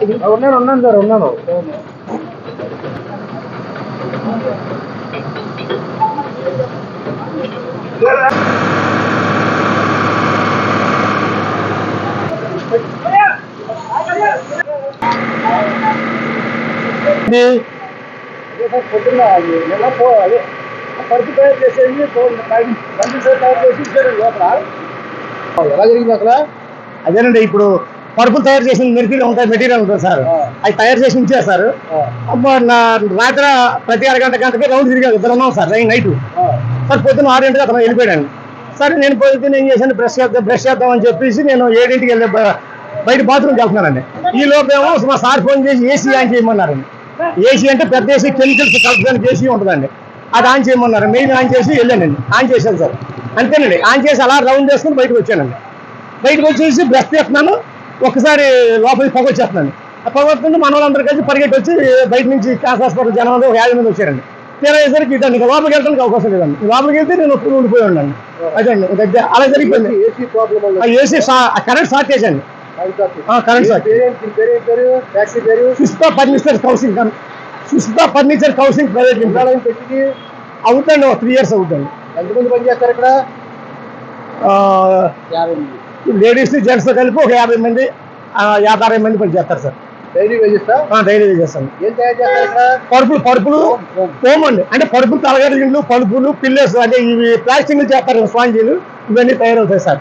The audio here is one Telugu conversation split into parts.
ఉన్నాను ఉన్నాను సార్ ఉన్నాను. పొద్దున్న అది నిన్న పో అదే పరుపు తయారు చేసేది బండి తయారు చేసి ఇచ్చారు లోపల. ఎలా జరిగింది అక్కడ? అదేనండి ఇప్పుడు పరుపులు తయారు చేసిన మెటీరియల్ ఉంటాయి మెటీరియల్ ఉంటుంది సార్. అవి తయారు చేసి అబ్బా నా రాత్రి ప్రతి అరగంట గంటకి రౌండ్ తిరిగా ఇద్దరు ఉన్నాం సార్ నైట్ సార్ పొద్దున్న ఆరింటికి అతను వెళ్ళిపోయాడు. సరే నేను పోయి ఏం చేశాను? బ్రష్ చేద్దాం బ్రష్ చేద్దాం అని చెప్పేసి నేను ఏడింటికి వెళ్ళి బయట బాత్రూమ్కి వెళ్తున్నానండి. ఈ లోపేమో మా సార్ ఫోన్ చేసి ఏసీ ఆన్ చేయమన్నారండి. ఏసీ అంటే పెద్ద ఏసీ కెమికల్స్ కలపడానికి ఏసీ ఉంటుందండి. అది ఆన్ చేయమన్నారు. మెయిన్ ఆన్ చేసి వెళ్ళానండి. ఆన్ చేశాను సార్. అంతేనండి. ఆన్ చేసి అలా రౌండ్ వేసుకుని బయటకు వచ్చానండి. బయటకు వచ్చేసి బ్రష్ చేస్తున్నాను. ఒకసారి లోపలికి పొగ వచ్చేస్తున్నాను ఆ పొగ వస్తుంటే మన వాళ్ళందరూ కలిసి పరిగెట్టి వచ్చి బయట నుంచి క్యాన్స్ హాస్పిటల్ జనం ఒక యాభై మంది వచ్చారండి. తీరేసరికి ఇదండి ఇంకా లోపలికి వెళ్ళడానికి అవకాశం లేదండి. లోపలికి వెళ్తే నేను ఒప్పుడు ఉండిపోయి ఉన్నాను. అదే అండి దగ్గర అలా జరిగిపోయింది. ఏసీ కరెంట్ షార్టేజ్ అండి. కరెంట్ షార్ట్ సుస్తా ఫర్నిచర్ కౌన్సిలింగ్ సుస్తా ఫర్నిచర్ కౌన్సిలింగ్ ప్రైవేట్ లిమిటెడ్. అవుతండి త్రీ ఇయర్స్ అవుతుంది ఎంతమంది పనిచేస్తారు ఇక్కడ? లేడీస్ జెంట్స్ కలిపి ఒక యాభై మంది ఆ, యాభై అరవై మంది పని చేస్తారు సార్. డైలీ చేస్తారు ఇక్కడ? పరుపులు పరుపులు ఫోమ్ అండి అంటే పరుపులు తలగడలు పలుపులు పిల్లర్స్ అంటే ఇవి ప్లాస్టిక్ చేస్తారు స్పాంజీలు ఇవన్నీ తయారవుతాయి సార్.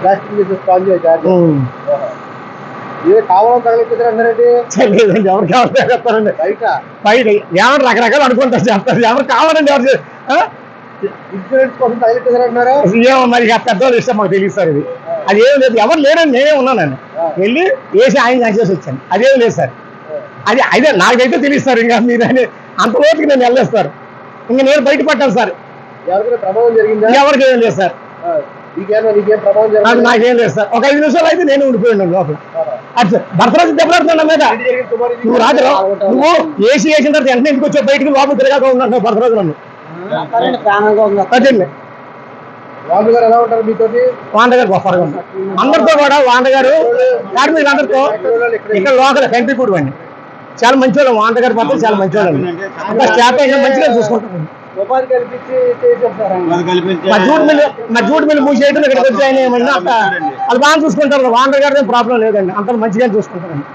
ప్లాస్టిక్ స్పాంజ్ లేదండి ఎవరు కావాలి చెప్తారండి బయట? పైన ఎవరు రకరకాలు అనుకుంటారు చెప్తారు. ఎవరు కావాలండి ఎవరు? ఇన్సూరెన్స్ కోసం తగిలించారు అంటున్నారా ఏమో మరి పెద్దవాళ్ళు ఇష్టం మాకు తెలియదు సార్ ఇది. అది ఏం లేదు. ఎవరు లేరండి నేనే ఉన్నానండి వెళ్ళి వేసి ఆయన చేసి వచ్చాను. అదేం లేదు సార్. అది అదే నాకైతే తెలియదు సార్ ఇంకా మీరు అని. అంత లోతుకి నేను వెళ్ళలేదు సార్. ఇంకా నేను బయట పట్టాను సార్. ఎవరికైనా ప్రమాదం జరిగిందా? ఎవరికి ఏం లేదు సార్. నీకేం లేదు సార్. ఒక ఐదు నిమిషాలు అయితే నేను ఉండిపోయి ఉన్నాను లోపల సార్ భర్తరాజు దెబ్బలాడుతున్నా మీద? నువ్వు రాత్రి నువ్వు ఏసీ వేసిన తర్వాత వెంటనే ఇంటికి వచ్చే బయటికి లోపల తిరగాక ఉన్నాను భర్తరాజు నన్ను. అదండి రాజు గారు ఎలా ఉంటారు మీతోటి? వాండగారు గొప్పగా ఉంది అందరితో కూడా వాండగారు కార్మికులు అందరితో ఇక్కడ లోకల్ కంట్రీ కూడా అండి చాలా మంచి వాళ్ళు వాండగారు మాత్రం చాలా మంచి వాళ్ళు అంతా స్టాఫ్ అయినా మంచిగా చేసేస్తారు? మా జూట్ మిల్ మా జూట్ మిల్ మూసేయడం ఇక్కడికి వచ్చి ఆయన ఏమన్నా అంత వాళ్ళు బాగా చూసుకుంటారు వాండర్ గారు ప్రాబ్లం లేదండి. అంత మంచిగా చూసుకుంటారండి.